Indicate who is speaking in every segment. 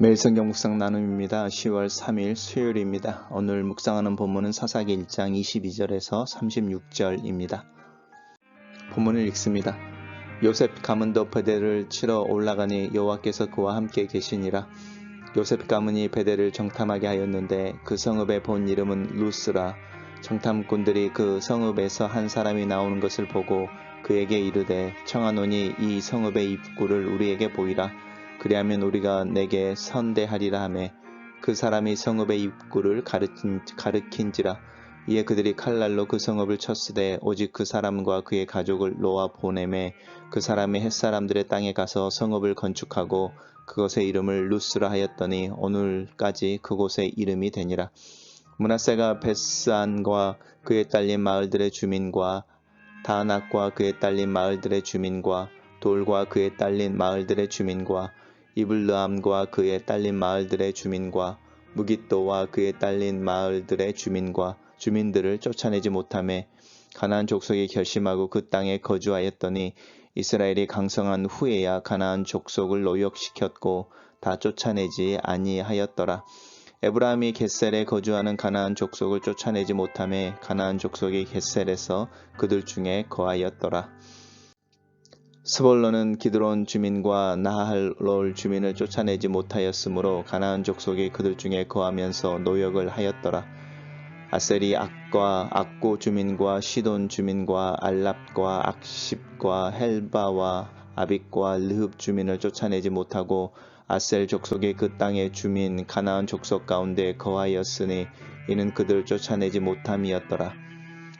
Speaker 1: 매일 성경 묵상 나눔입니다. 10월 3일 수요일입니다. 오늘 묵상하는 본문은 사사기 1장 22절에서 36절입니다. 본문을 읽습니다. 요셉 가문도 베델을 치러 올라가니 여호와께서 그와 함께 계시니라. 요셉 가문이 베델을 정탐하게 하였는데 그 성읍의 본 이름은 루스라. 정탐꾼들이 그 성읍에서 한 사람이 나오는 것을 보고 그에게 이르되 청하노니 이 성읍의 입구를 우리에게 보이라. 그리하면 우리가 내게 선대하리라 하매 그 사람이 성읍의 입구를 가르친, 가르킨지라 이에 그들이 칼날로 그 성읍을 쳤으되 오직 그 사람과 그의 가족을 놓아 보내매 그 사람의 햇사람들의 땅에 가서 성읍을 건축하고 그것의 이름을 루스라 하였더니 오늘까지 그곳의 이름이 되니라. 문하세가 베스안과 그의 딸린 마을들의 주민과 다낙과 그의 딸린 마을들의 주민과 돌과 그의 딸린 마을들의 주민과 이블르암과 그의 딸린 마을들의 주민과 무기또와 그의 딸린 마을들의 주민과 주민들을 쫓아내지 못함에 가나안 족속이 결심하고 그 땅에 거주하였더니 이스라엘이 강성한 후에야 가나안 족속을 노역시켰고 다 쫓아내지 아니하였더라. 에브라함이 겟셀에 거주하는 가나안 족속을 쫓아내지 못함에 가나안 족속이 겟셀에서 그들 중에 거하였더라. 스볼로는 기드론 주민과 나할롤 주민을 쫓아내지 못하였으므로 가나안 족속이 그들 중에 거하면서 노역을 하였더라. 아셀이 악과 악고 주민과 시돈 주민과 알랍과 악십과 헬바와 아빅과 르흡 주민을 쫓아내지 못하고 아셀 족속이 그 땅의 주민 가나안 족속 가운데 거하였으니 이는 그들 쫓아내지 못함이었더라.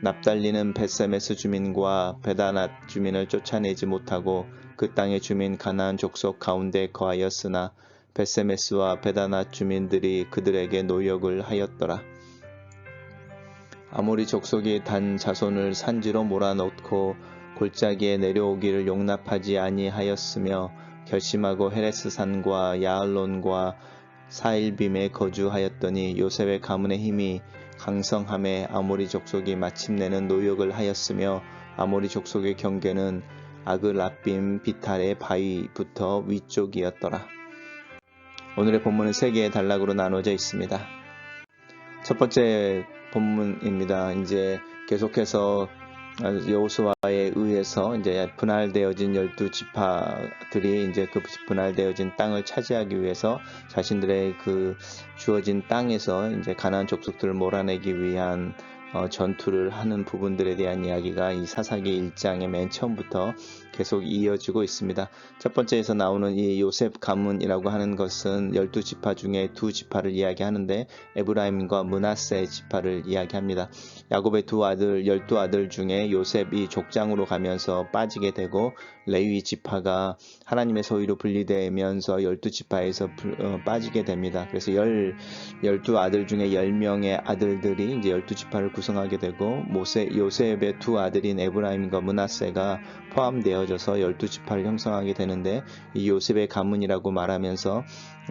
Speaker 1: 납달리는 베세메스 주민과 베다낫 주민을 쫓아내지 못하고 그 땅의 주민 가나안 족속 가운데 거하였으나 베세메스와 베다낫 주민들이 그들에게 노역을 하였더라. 아모리 족속이 단 자손을 산지로 몰아넣고 골짜기에 내려오기를 용납하지 아니하였으며 결심하고 헤레스 산과 야알론과 사일빔에 거주하였더니 요셉의 가문의 힘이 강성함에 아모리 족속이 마침내는 노역을 하였으며 아모리 족속의 경계는 아글라빔 비탈의 바위부터 위쪽이었더라. 오늘의 본문은 세 개의 단락으로 나눠져 있습니다. 첫 번째 본문입니다. 이제 계속해서 여호수아에 의해서 이제 분할되어진 열두 지파들이 이제 그 분할되어진 땅을 차지하기 위해서 자신들의 그 주어진 땅에서 이제 가나안 족속들을 몰아내기 위한 어, 전투를 하는 부분들에 대한 이야기가 이 사사기 1장의 맨 처음부터 계속 이어지고 있습니다. 첫 번째에서 나오는 이 요셉 가문이라고 하는 것은 열두 지파 중에 두 지파를 이야기하는데 에브라임과 문하세 지파를 이야기합니다. 야곱의 두 아들 열두 아들 중에 요셉이 족장으로 가면서 빠지게 되고 레위 지파가 하나님의 소유로 분리되면서 열두 지파에서 어, 빠지게 됩니다. 그래서 열 열두 아들 중에 열 명의 아들들이 이제 열두 지파를 구성하게 되고 모세 요셉의 두 아들인 에브라임과 문하세가 포함되어져서 열두 지파를 형성하게 되는데 이 요셉의 가문이라고 말하면서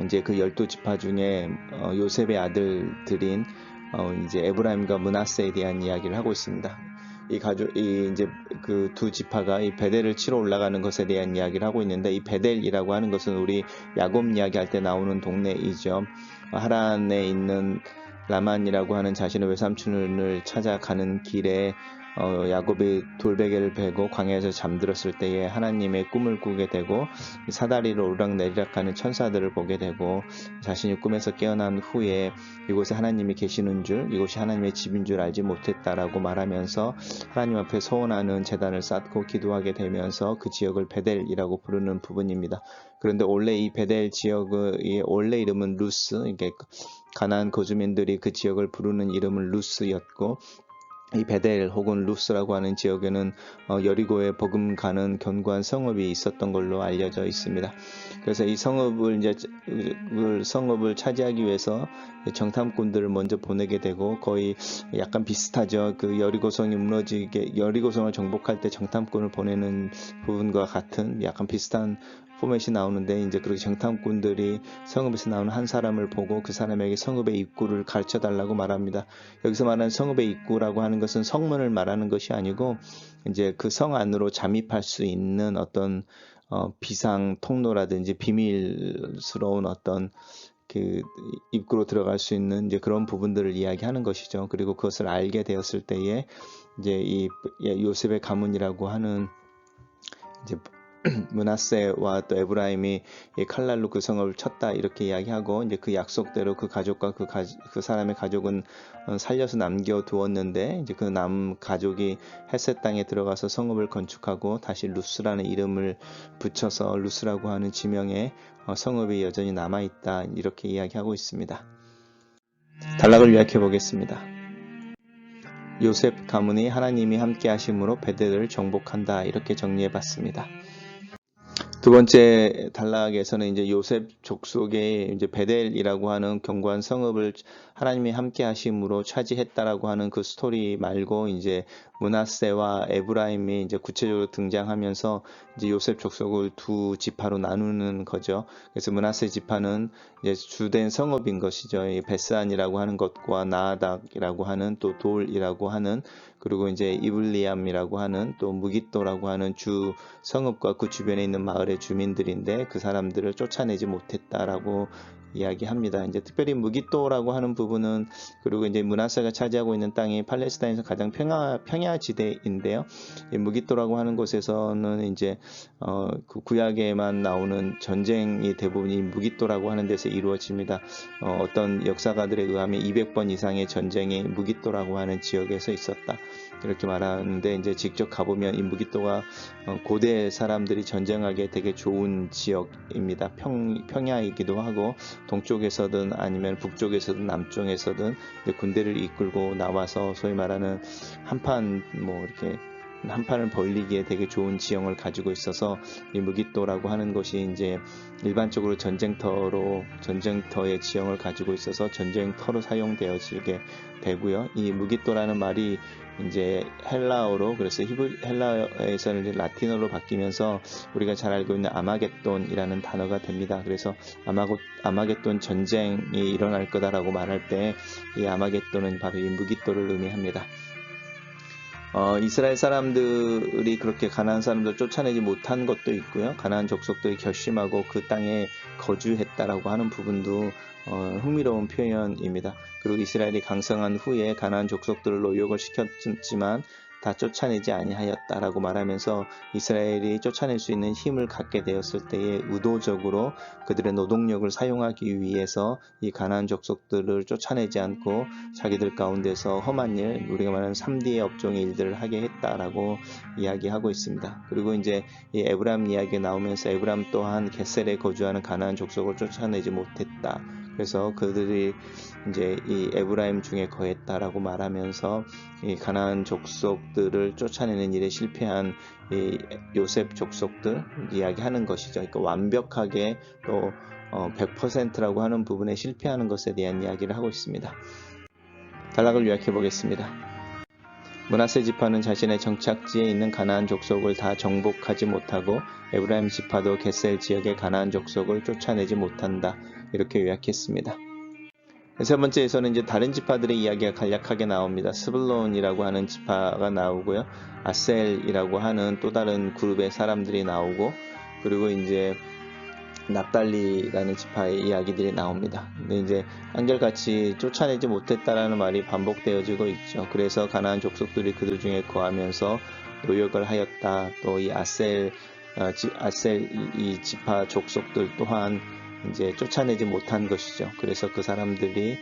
Speaker 1: 이제 그 열두 지파 중에 어, 요셉의 아들들인 어, 이제 에브라임과 문하세에 대한 이야기를 하고 있습니다. 이 가족, 이 이제 그 두 지파가 이 베델을 치러 올라가는 것에 대한 이야기를 하고 있는데 이 베델이라고 하는 것은 우리 야곱 이야기할 때 나오는 동네이죠. 하란에 있는 라만이라고 하는 자신의 외삼촌을 찾아가는 길에 어, 야곱이 돌베개를 베고 광야에서 잠들었을 때에 하나님의 꿈을 꾸게 되고 사다리로 오락내리락하는 천사들을 보게 되고 자신이 꿈에서 깨어난 후에 이곳에 하나님이 계시는 줄 이곳이 하나님의 집인 줄 알지 못했다라고 말하면서 하나님 앞에 소원하는 재단을 쌓고 기도하게 되면서 그 지역을 베델이라고 부르는 부분입니다. 그런데 원래 이 베델 지역의 원래 이름은 루스 이게 가나안 거주민들이 그 지역을 부르는 이름은 루스였고 이 베델 혹은 루스라고 하는 지역에는 어, 여리고에 버금가는 견고한 성읍이 있었던 걸로 알려져 있습니다. 그래서 이 성읍을 이제 성읍을 차지하기 위해서 정탐꾼들을 먼저 보내게 되고 거의 약간 비슷하죠. 그 여리고성이 무너지게 여리고성을 정복할 때 정탐꾼을 보내는 부분과 같은 약간 비슷한 포맷이 나오는데 이제 그렇게 정탐꾼들이 성읍에서 나오는 한 사람을 보고 그 사람에게 성읍의 입구를 가르쳐 달라고 말합니다. 여기서 말하는 성읍의 입구라고 하는 것은 성문을 말하는 것이 아니고 이제 그 성 안으로 잠입할 수 있는 어떤 어, 비상 통로라든지 비밀스러운 어떤 그 입구로 들어갈 수 있는 이제 그런 부분들을 이야기하는 것이죠. 그리고 그것을 알게 되었을 때에 이제 이 요셉의 가문이라고 하는 이제 문하세와 또 에브라임이 이 칼날로 그 성을 쳤다 이렇게 이야기하고 이제 그 약속대로 그 가족과 그, 가, 그 사람의 가족은 어, 살려서 남겨 두었는데 이제 그 남 가족이 햇셋 땅에 들어가서 성읍을 건축하고 다시 루스라는 이름을 붙여서 루스라고 하는 지명의 어, 성읍이 여전히 남아 있다 이렇게 이야기하고 있습니다. 단락을 요약해 보겠습니다. 요셉 가문이 하나님이 함께 하심으로 베델을 정복한다 이렇게 정리해 봤습니다. 두 번째 단락에서는 이제 요셉 족속의 이제 베델이라고 하는 견고한 성읍을 하나님이 함께 하심으로 차지했다라고 하는 그 스토리 말고 이제 문하세와 에브라임이 이제 구체적으로 등장하면서 이제 요셉 족속을 두 지파로 나누는 거죠. 그래서 문하세 지파는 이제 주된 성읍인 것이죠. 이 베스안이라고 하는 것과 나아닥이라고 하는 또 돌이라고 하는 그리고 이제 이블리암이라고 하는 또 무기또라고 하는 주 성읍과 그 주변에 있는 마을의 주민들인데 그 사람들을 쫓아내지 못했다라고 이야기합니다. 이제 특별히 무기또라고 하는 부분은 그리고 이제 문하세가 차지하고 있는 땅이 팔레스타인에서 가장 평야 평야 지대인데요. 이 무기또라고 하는 곳에서는 이제 어, 그 구약에만 나오는 전쟁이 대부분이 무기또라고 하는 데서 이루어집니다. 어, 어떤 역사가들에 의하면 200번 이상의 전쟁이 무기또라고 하는 지역에서 있었다. 이렇게 말하는데 이제 직접 가보면 이 무기또가 어, 고대 사람들이 전쟁하기에 되게 좋은 지역입니다. 평, 평야이기도 하고 동쪽에서든 아니면 북쪽에서든 남쪽에서든 군대를 이끌고 나와서 소위 말하는 한판 뭐 이렇게 한판을 벌리기에 되게 좋은 지형을 가지고 있어서 이 무기또라고 하는 것이 이제 일반적으로 전쟁터로 전쟁터의 지형을 가지고 있어서 전쟁터로 사용되어지게 되고요. 이 무기또라는 말이 이제 헬라어로 그래서 히브 헬라어에서는 라틴어로 바뀌면서 우리가 잘 알고 있는 아마겟돈이라는 단어가 됩니다. 그래서 아마고, 아마겟돈 전쟁이 일어날 거다라고 말할 때 이 아마겟돈은 바로 이 무기또를 의미합니다. 어, 이스라엘 사람들이 그렇게 가나안 사람들 쫓아내지 못한 것도 있고요. 가나안 족속들이 결심하고 그 땅에 거주했다라고 하는 부분도 어, 흥미로운 표현입니다. 그리고 이스라엘이 강성한 후에 가나안 족속들을 노역을 시켰지만 다 쫓아내지 아니하였다라고 말하면서 이스라엘이 쫓아낼 수 있는 힘을 갖게 되었을 때에 의도적으로 그들의 노동력을 사용하기 위해서 이 가나안 족속들을 쫓아내지 않고 자기들 가운데서 험한 일, 우리가 말하는 3D의 업종의 일들을 하게 했다라고 이야기하고 있습니다. 그리고 이제 이 에브람 이야기 나오면서 에브람 또한 게셀에 거주하는 가나안 족속을 쫓아내지 못했다. 그래서 그들이 이제 이 에브라임 중에 거했다라고 말하면서 이 가나안 족속들을 쫓아내는 일에 실패한 이 요셉 족속들 이야기하는 것이죠. 그러니까 완벽하게 또 100%라고 하는 부분에 실패하는 것에 대한 이야기를 하고 있습니다. 단락을 요약해 보겠습니다. 문하세 지파는 자신의 정착지에 있는 가나안 족속을 다 정복하지 못하고 에브라임 지파도 게셀 지역의 가나안 족속을 쫓아내지 못한다. 이렇게 요약했습니다. 세 번째에서는 이제 다른 지파들의 이야기가 간략하게 나옵니다. 스블론이라고 하는 지파가 나오고요. 아셀이라고 하는 또 다른 그룹의 사람들이 나오고 그리고 이제 납달리라는 지파의 이야기들이 나옵니다. 근데 이제 한결같이 쫓아내지 못했다라는 말이 반복되어지고 있죠. 그래서 가나안 족속들이 그들 중에 거하면서 노역을 하였다. 또 이 아셀 어, 아셀 이 지파 족속들 또한 이제 쫓아내지 못한 것이죠. 그래서 그 사람들이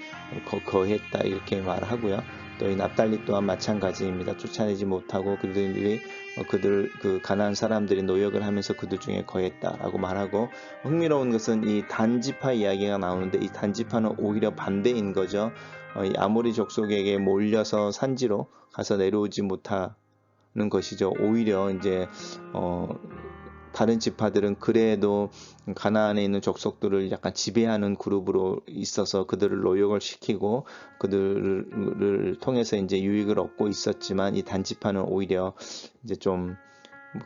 Speaker 1: 거, 거했다 이렇게 말하고요. 또 이 납달리 또한 마찬가지입니다. 쫓아내지 못하고 그들이 어, 그들 그 가난한 사람들이 노역을 하면서 그들 중에 거했다라고 말하고 흥미로운 것은 이 단지파 이야기가 나오는데 이 단지파는 오히려 반대인 거죠. 어, 이 아모리 족속에게 몰려서 산지로 가서 내려오지 못하는 것이죠. 오히려 이제 어 다른 지파들은 그래도 가나안에 있는 족속들을 약간 지배하는 그룹으로 있어서 그들을 노역을 시키고 그들을 통해서 이제 유익을 얻고 있었지만 이 단지파는 오히려 이제 좀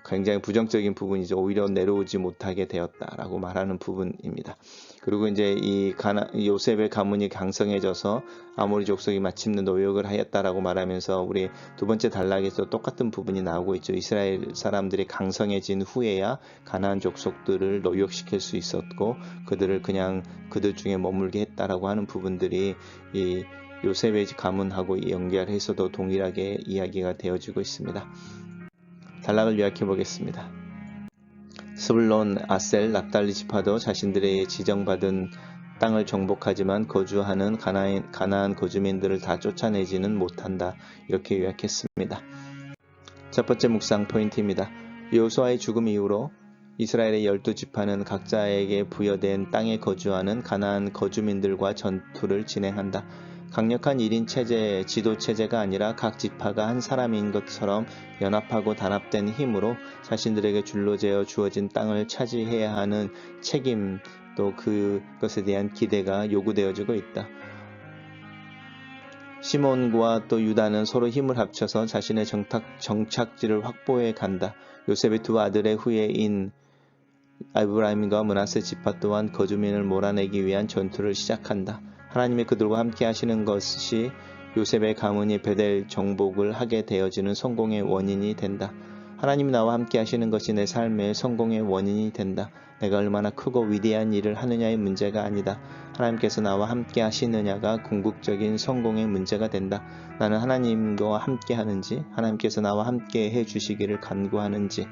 Speaker 1: 굉장히 부정적인 부분이죠. 오히려 내려오지 못하게 되었다라고 말하는 부분입니다. 그리고 이제 이 가나, 요셉의 가문이 강성해져서 아모리 족속이 마침내 노역을 하였다라고 말하면서 우리 두 번째 단락에서 똑같은 부분이 나오고 있죠. 이스라엘 사람들이 강성해진 후에야 가나안 족속들을 노역시킬 수 있었고 그들을 그냥 그들 중에 머물게 했다라고 하는 부분들이 이 요셉의 가문하고 연결해서도 동일하게 이야기가 되어지고 있습니다. 단락을 요약해 보겠습니다. 스불론, 아셀, 납달리 지파도 자신들의 지정받은 땅을 정복하지만 거주하는 가나안, 가나안 거주민들을 다 쫓아내지는 못한다. 이렇게 요약했습니다. 첫 번째 묵상 포인트입니다. 요수아의 죽음 이후로 이스라엘의 열두 지파는 각자에게 부여된 땅에 거주하는 가나안 거주민들과 전투를 진행한다. 강력한 1인 체제, 지도 체제가 아니라 각 지파가 한 사람인 것처럼 연합하고 단합된 힘으로 자신들에게 줄로 재어 주어진 땅을 차지해야 하는 책임 또 그것에 대한 기대가 요구되어지고 있다. 시몬과 또 유다는 서로 힘을 합쳐서 자신의 정탁, 정착지를 확보해 간다. 요셉의 두 아들의 후예인 아브라함과 문하세 지파 또한 거주민을 몰아내기 위한 전투를 시작한다. 하나님의 그들과 함께 하시는 것이 요셉의 가문이 베델 정복을 하게 되어지는 성공의 원인이 된다. 하나님이 나와 함께 하시는 것이 내 삶의 성공의 원인이 된다. 내가 얼마나 크고 위대한 일을 하느냐의 문제가 아니다. 하나님께서 나와 함께 하시느냐가 궁극적인 성공의 문제가 된다. 나는 하나님과 함께 하는지, 하나님께서 나와 함께 해 주시기를 간구하는지,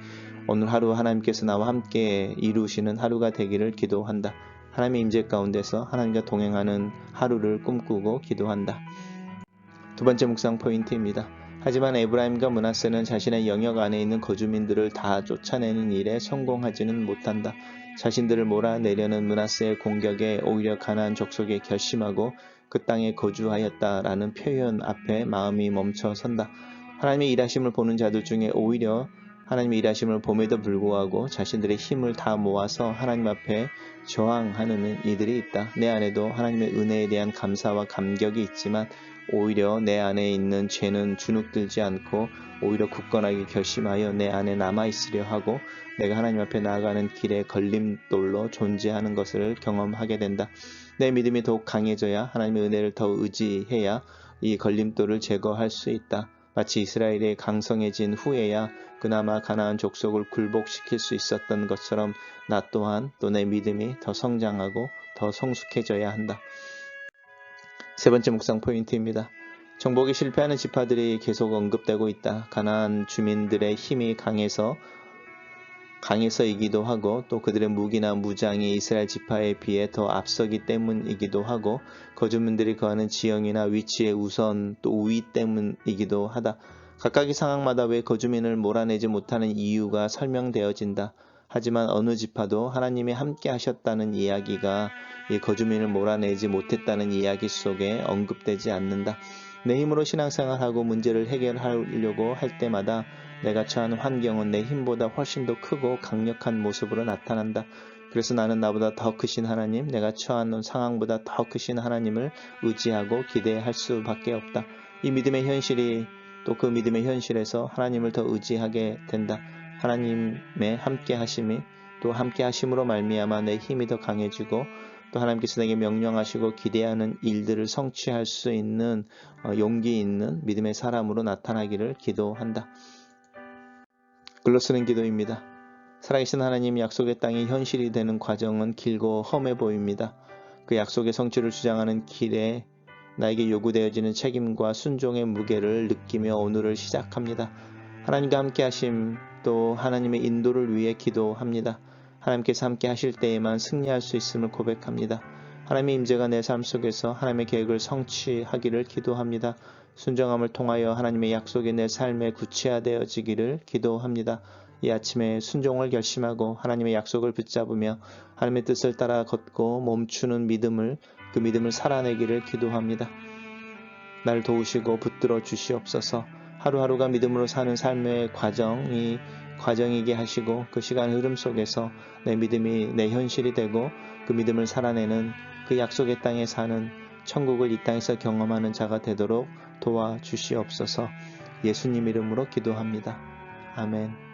Speaker 1: 오늘 하루 하나님께서 나와 함께 이루시는 하루가 되기를 기도한다. 하나님의 임재 가운데서 하나님과 동행하는 하루를 꿈꾸고 기도한다. 두 번째 묵상 포인트입니다. 하지만 에브라임과 문하세는 자신의 영역 안에 있는 거주민들을 다 쫓아내는 일에 성공하지는 못한다. 자신들을 몰아내려는 문하세의 공격에 오히려 가난안 족속에 결심하고 그 땅에 거주하였다라는 표현 앞에 마음이 멈춰 선다. 하나님의 일하심을 보는 자들 중에 오히려 하나님의 일하심을 봄에도 불구하고 자신들의 힘을 다 모아서 하나님 앞에 저항하는 이들이 있다. 내 안에도 하나님의 은혜에 대한 감사와 감격이 있지만 오히려 내 안에 있는 죄는 주눅들지 않고 오히려 굳건하게 결심하여 내 안에 남아있으려 하고 내가 하나님 앞에 나아가는 길에 걸림돌로 존재하는 것을 경험하게 된다. 내 믿음이 더욱 강해져야 하나님의 은혜를 더 의지해야 이 걸림돌을 제거할 수 있다. 마치 이스라엘이 강성해진 후에야 그나마 가나안 족속을 굴복시킬 수 있었던 것처럼 나 또한 또 내 믿음이 더 성장하고 더 성숙해져야 한다. 세 번째 묵상 포인트입니다. 정복이 실패하는 지파들이 계속 언급되고 있다. 가나안 주민들의 힘이 강해서 강해서이기도 하고 또 그들의 무기나 무장이 이스라엘 지파에 비해 더 앞서기 때문이기도 하고 거주민들이 거하는 지형이나 위치의 우선 또 우위 때문이기도 하다. 각각의 상황마다 왜 거주민을 몰아내지 못하는 이유가 설명되어진다. 하지만 어느 지파도 하나님이 함께 하셨다는 이야기가 이 거주민을 몰아내지 못했다는 이야기 속에 언급되지 않는다. 내 힘으로 신앙생활하고 문제를 해결하려고 할 때마다 내가 처한 환경은 내 힘보다 훨씬 더 크고 강력한 모습으로 나타난다. 그래서 나는 나보다 더 크신 하나님, 내가 처한 상황보다 더 크신 하나님을 의지하고 기대할 수밖에 없다. 이 믿음의 현실이 또 그 믿음의 현실에서 하나님을 더 의지하게 된다. 하나님의 함께 하심이 또 함께 하심으로 말미암아 내 힘이 더 강해지고 또 하나님께서 내게 명령하시고 기대하는 일들을 성취할 수 있는 어, 용기 있는 믿음의 사람으로 나타나기를 기도한다. 글로 쓰는 기도입니다. 살아계신 하나님 약속의 땅이 현실이 되는 과정은 길고 험해 보입니다. 그 약속의 성취를 주장하는 길에 나에게 요구되어지는 책임과 순종의 무게를 느끼며 오늘을 시작합니다. 하나님과 함께 하심 또 하나님의 인도를 위해 기도합니다. 하나님께서 함께 하실 때에만 승리할 수 있음을 고백합니다. 하나님의 임재가 내 삶 속에서 하나님의 계획을 성취하기를 기도합니다. 순정함을 통하여 하나님의 약속이 내 삶에 구체화되어지기를 기도합니다. 이 아침에 순종을 결심하고 하나님의 약속을 붙잡으며 하나님의 뜻을 따라 걷고 멈추는 믿음을 그 믿음을 살아내기를 기도합니다. 날 도우시고 붙들어 주시옵소서. 하루하루가 믿음으로 사는 삶의 과정이 과정이게 하시고 그 시간 흐름 속에서 내 믿음이 내 현실이 되고 그 믿음을 살아내는 그 약속의 땅에 사는 천국을 이 땅에서 경험하는 자가 되도록 도와주시옵소서 예수님 이름으로 기도합니다. 아멘.